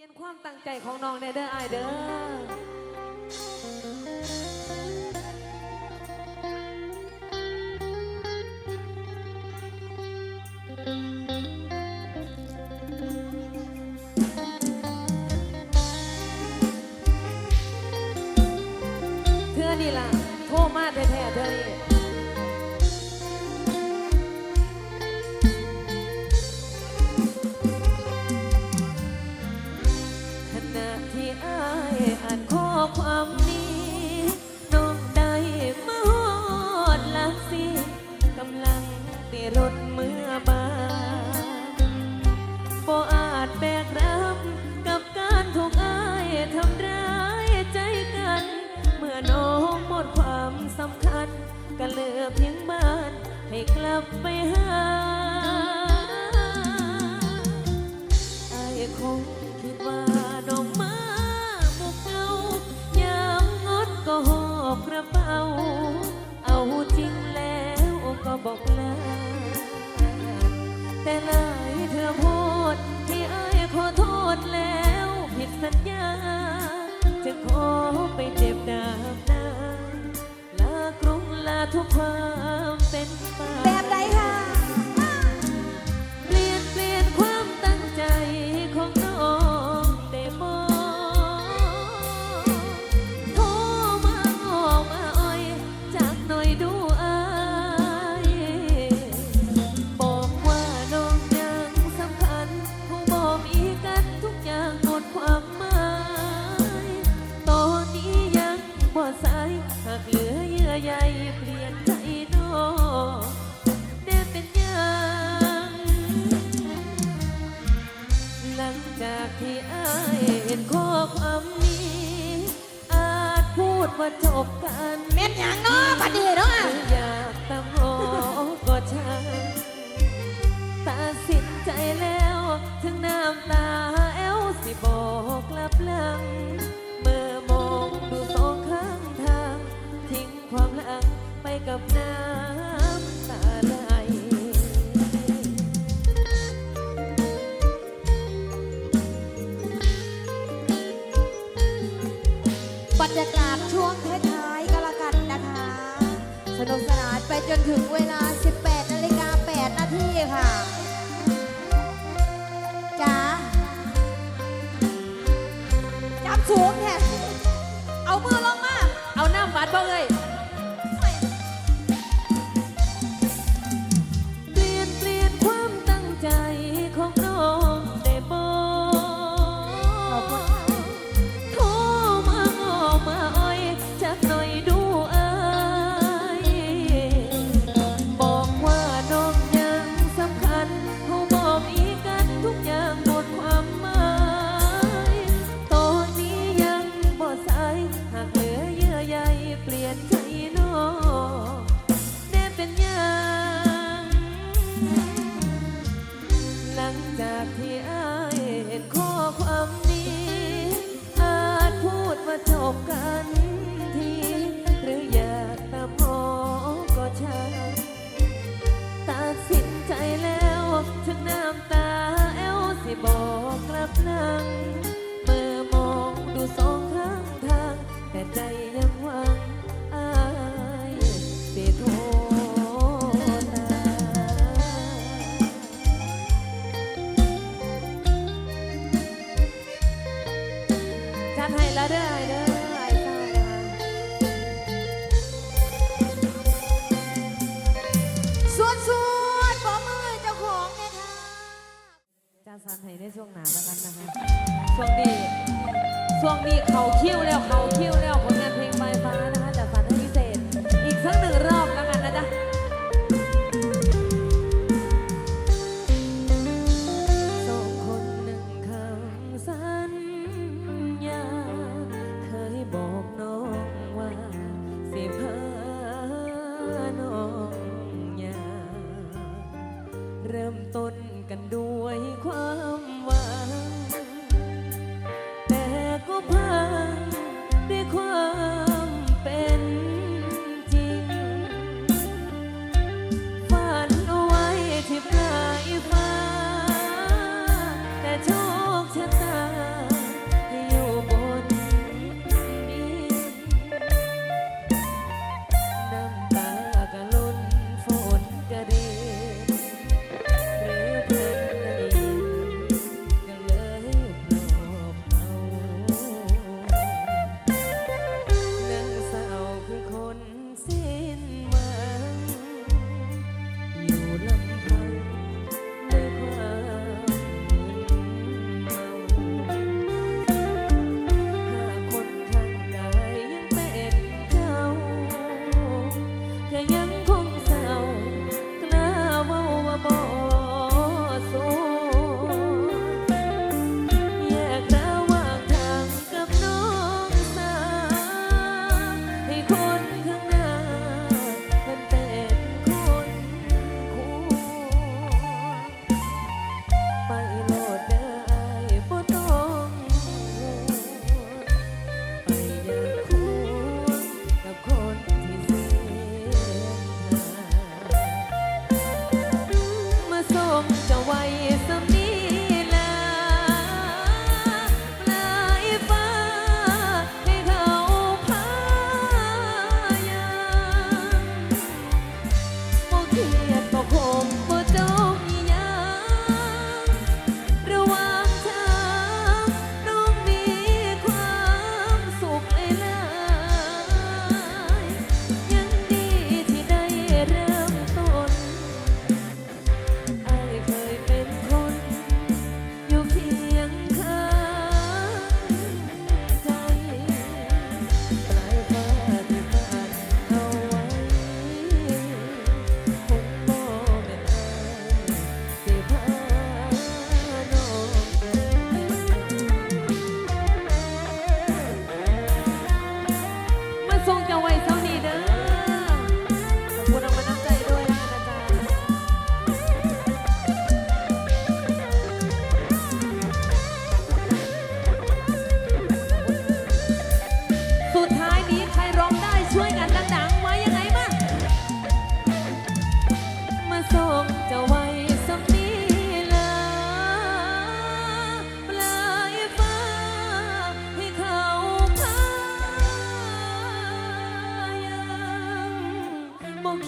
เปลี่ยนความตั้งใจของน้องในเด้อไอเด้อ สำคัญก็เลือเพียงบ้านให้กลับไปหาไอ้คงคิดว่าดอกมาบุกเงายามงดก็หอบกระเป๋า เอาจริงแล้วก็บอกลาแต่หลายเธอพูดที่ไอ้ขอโทษแล้ว ผิดสัญญา จะขอไปเจ็บดาบหน้า ปรุงลาทุกความเป็นไปแบบใดคะ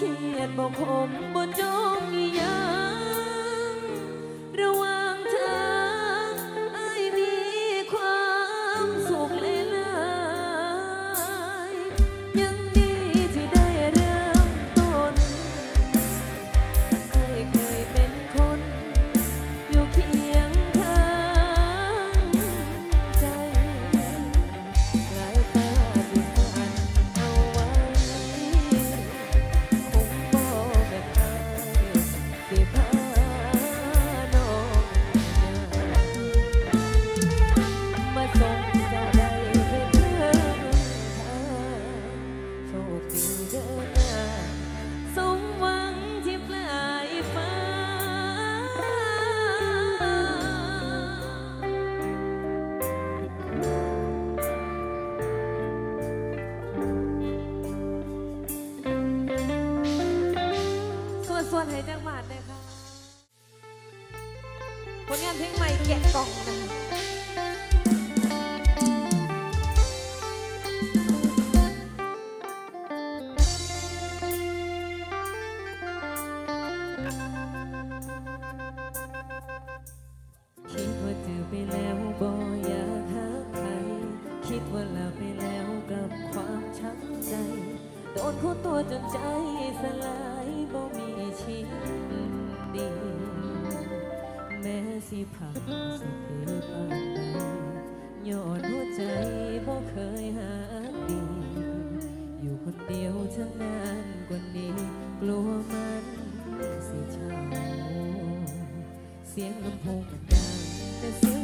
ขียดบอกผมบนจู สิพังสิคือปนใดยอดหัวใจบ่เคยหาดีอยู่คนเดียวทั้งนานกว่านี้ กลัวมันสิเช่าเสียงลำโพงมันดังแต่เสียง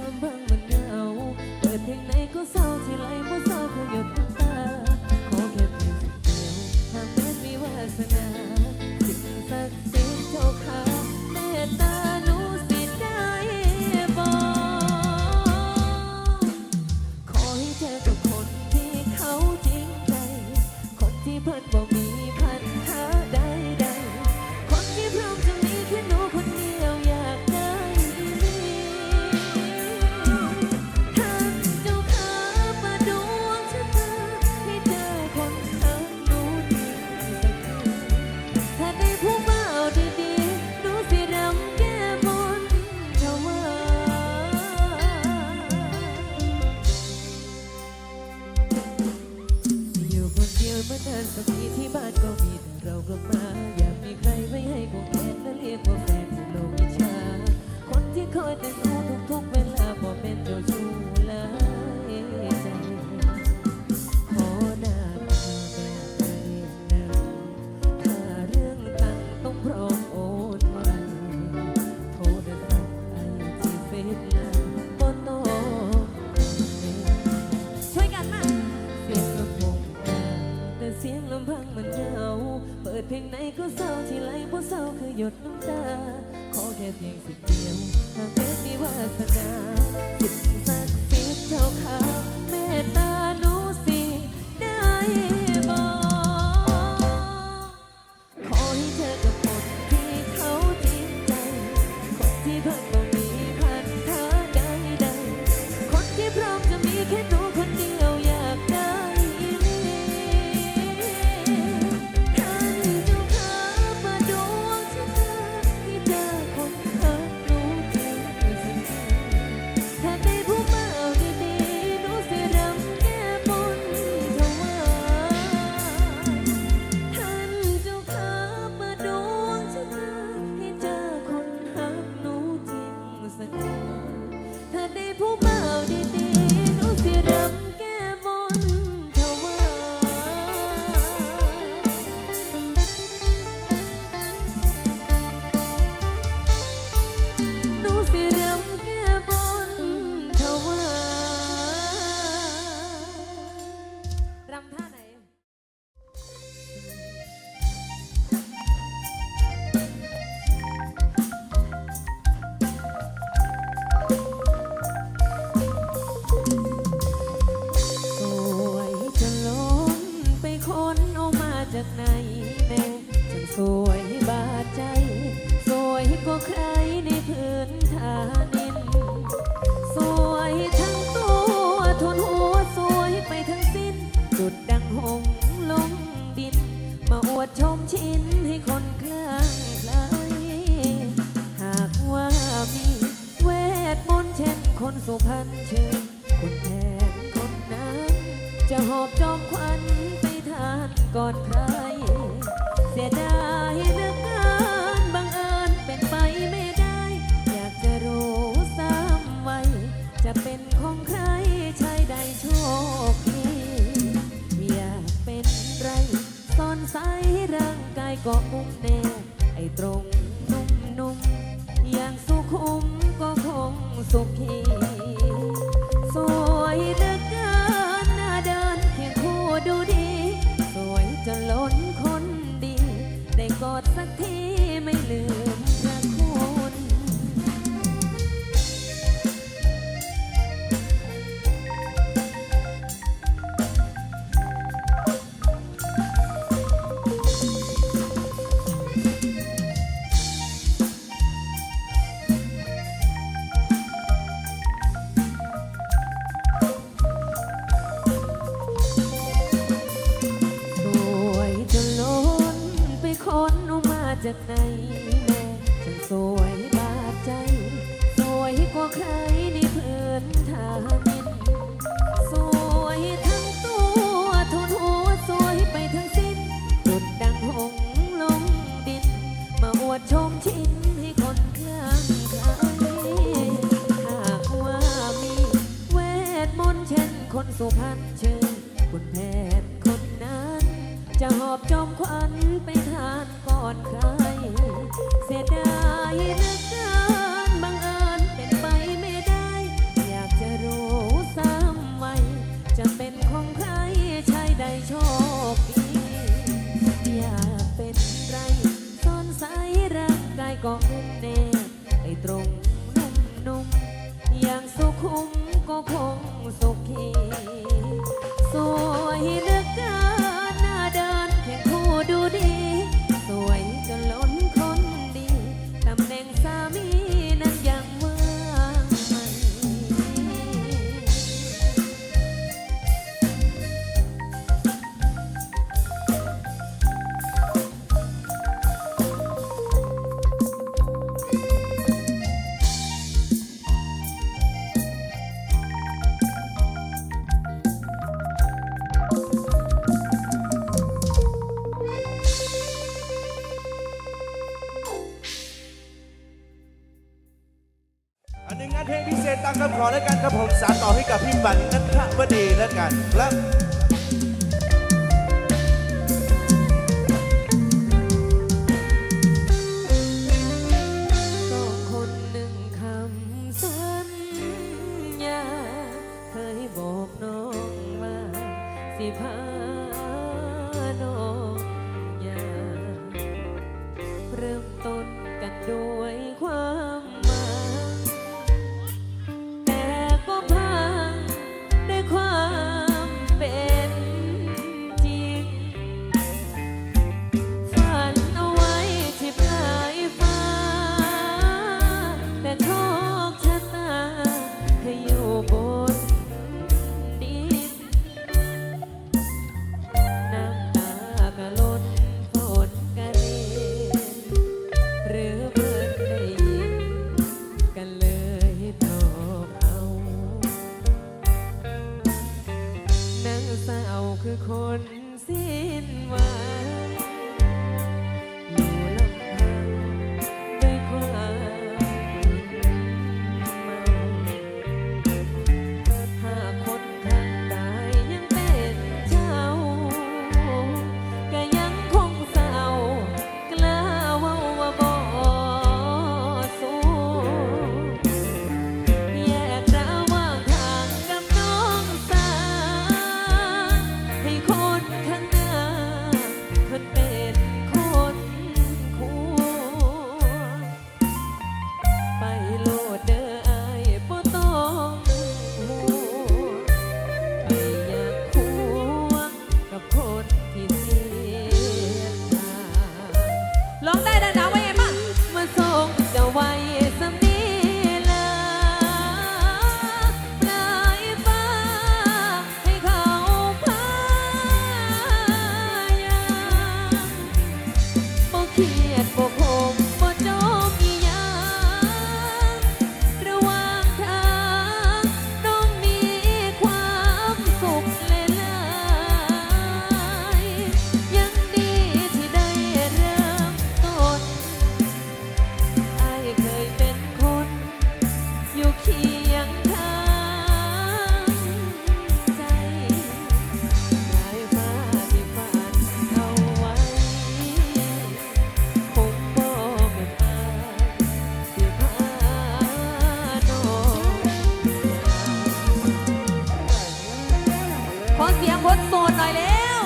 โสดหน่อยแล้ว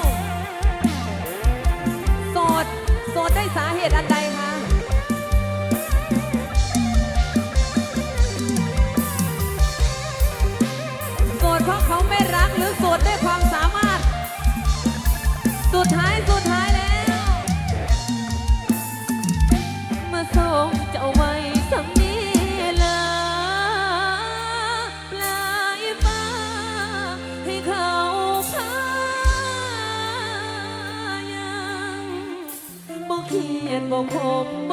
โสด โสดได้สาเหตุอันใดคะ โสดเพราะเขาไม่รักหรือโสดด้วยความสามารถ สุดท้ายสุดท้าย บ่คมบ่จม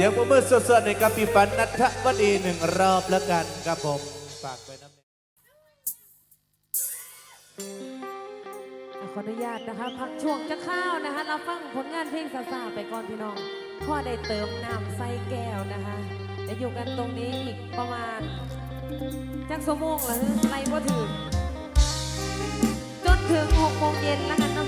สียงปรบมือสดๆในกับพี่ฝันนัทวดีหนึ่งรอบแล้วกันครับผมฝากไว้น้ำขออนุญาตนะคะ พักช่วงจะข้าวนะคะ เราฟังผลงานเพลงซาซาไปก่อนพี่น้องพ่อได้เติมน้ำใส่แก้วนะคะจะอยู่กันตรงนี้อีกประมาณจักสมงเหรอไรก็ถึงจนถึงหกโมงเย็นแล้วกันเนาะ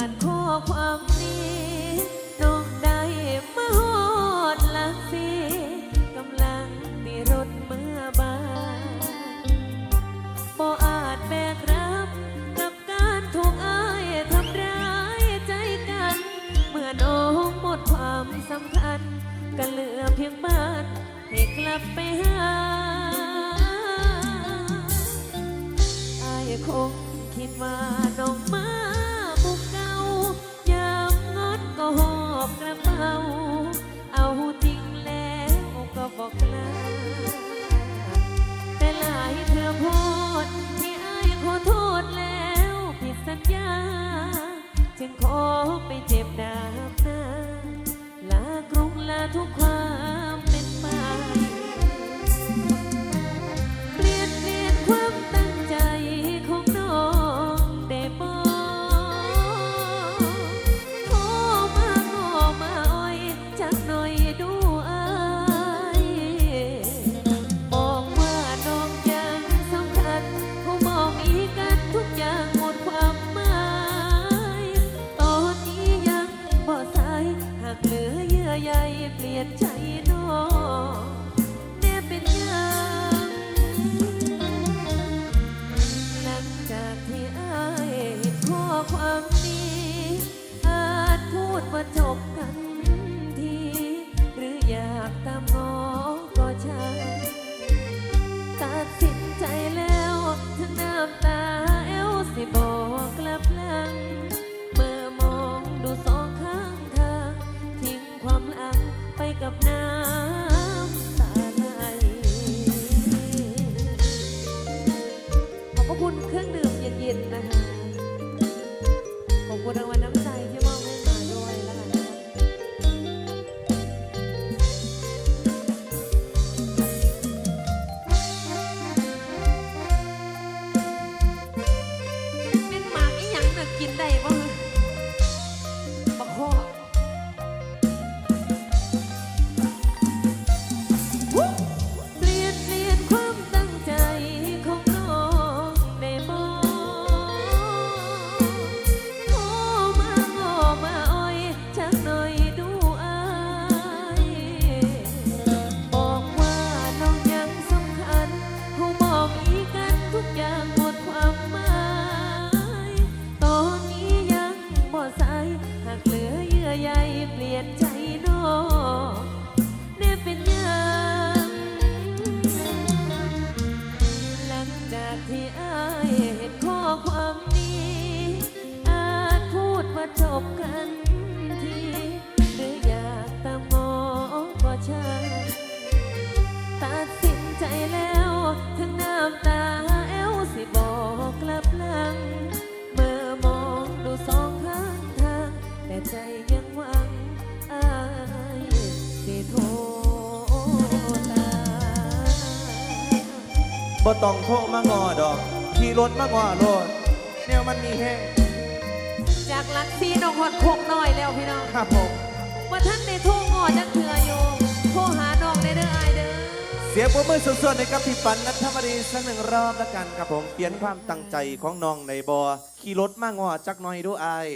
อ่านข้อความนี้น้องได้มาฮอดลักสีกำลังตีรถเมื่อบานบ่อาจแบกรับกับการถูกอายทำร้ายใจกัน เมื่อน้องหมดความสำคัญก็เหลือเพียงบ้านให้กลับไปหาอายคงคิดว่าน้อง บอกลาแต่หลายเธอโพดที่อายขอโทษแล้วผิดสัญญา จึงขอไปเจ็บดาบหน้าลากรุงลาทุกความ ว่าจบกัน ต้องโทรมางอดอก ขี่รถมางอโลดแนวมันมีแห้งจากลักซีน้องหอดโคกน้อยแล้วพี่น้องครับผมว่าท่านในทุ่งงอจักเถื่ออยู่โทรหาน้องในเด้ออายเด้อเสียงปรบมือสดๆให้กับพี่ปันนัทวดีสักหนึ่งรอบแล้วกันครับผมเปลี่ยนความตั้งใจของน้องในบอขี่รถมางอจักหน่อยดูอาย